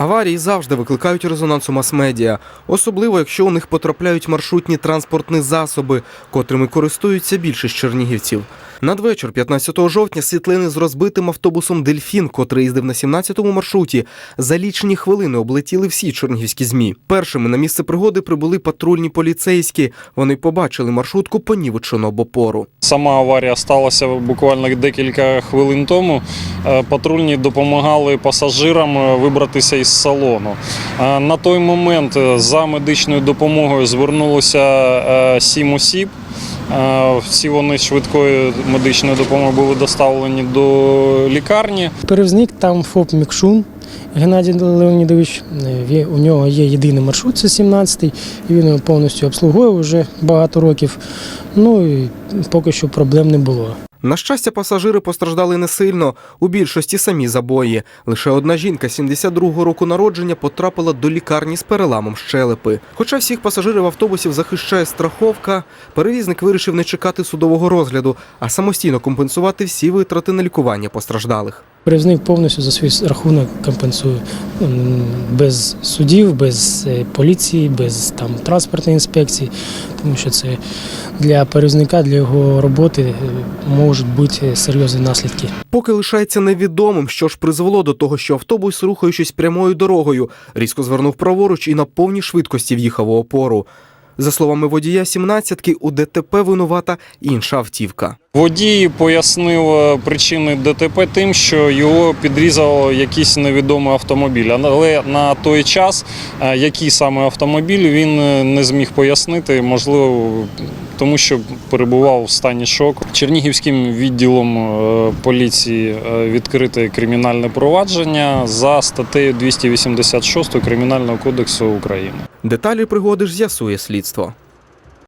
Аварії завжди викликають резонанс у мас-медіа, особливо якщо у них потрапляють маршрутні транспортні засоби, котрими користуються більшість чернігівців. Надвечір 15 жовтня світлини з розбитим автобусом Дельфін, котрий їздив на 17-му маршруті, за лічені хвилини облетіли всі чернігівські змі. Першими на місце пригоди прибули патрульні поліцейські. Вони побачили маршрутку понівечену об опору. Сама аварія сталася буквально декілька хвилин тому. Е, Патрульні допомагали пасажирам е, вибратися із салону. Е, На той момент за медичною допомогою звернулося сім осіб. Е, Всі вони швидкою медичною допомогою були доставлені до лікарні. Перевізник там ФОП Мікшун Геннадій Леонідович. Е, У нього є єдиний маршрут, це 17-й, і він його повністю обслуговує вже багато років. Ну і поки що проблем не було. На щастя, пасажири постраждали не сильно. У більшості самі забої. Лише одна жінка 72-го року народження потрапила до лікарні з переламом щелепи. Хоча всіх пасажирів автобусів захищає страховка, перевізник вирішив не чекати судового розгляду, а самостійно компенсувати всі витрати на лікування постраждалих. Перевізник повністю за свій рахунок компенсує без судів, без е, поліції, без там транспортної інспекції, тому що це для перевізника, для його роботи е, можуть бути серйозні наслідки. Поки лишається невідомим, що ж призвело до того, що автобус, рухаючись прямою дорогою, різко звернув праворуч і на повній швидкості в'їхав у опору. За словами водія 17-ки, у ДТП винувата інша автівка. Водій пояснив е, причини ДТП тим, що його підрізав якийсь невідомий автомобіль. Але на той час, е, який саме автомобіль, він е, не зміг пояснити, можливо, тому що перебував в стані шоку. Чернігівським відділом е, поліції е, відкрите кримінальне провадження за статтею 286 Кримінального кодексу України. Деталі пригоди ж з'ясує слідство.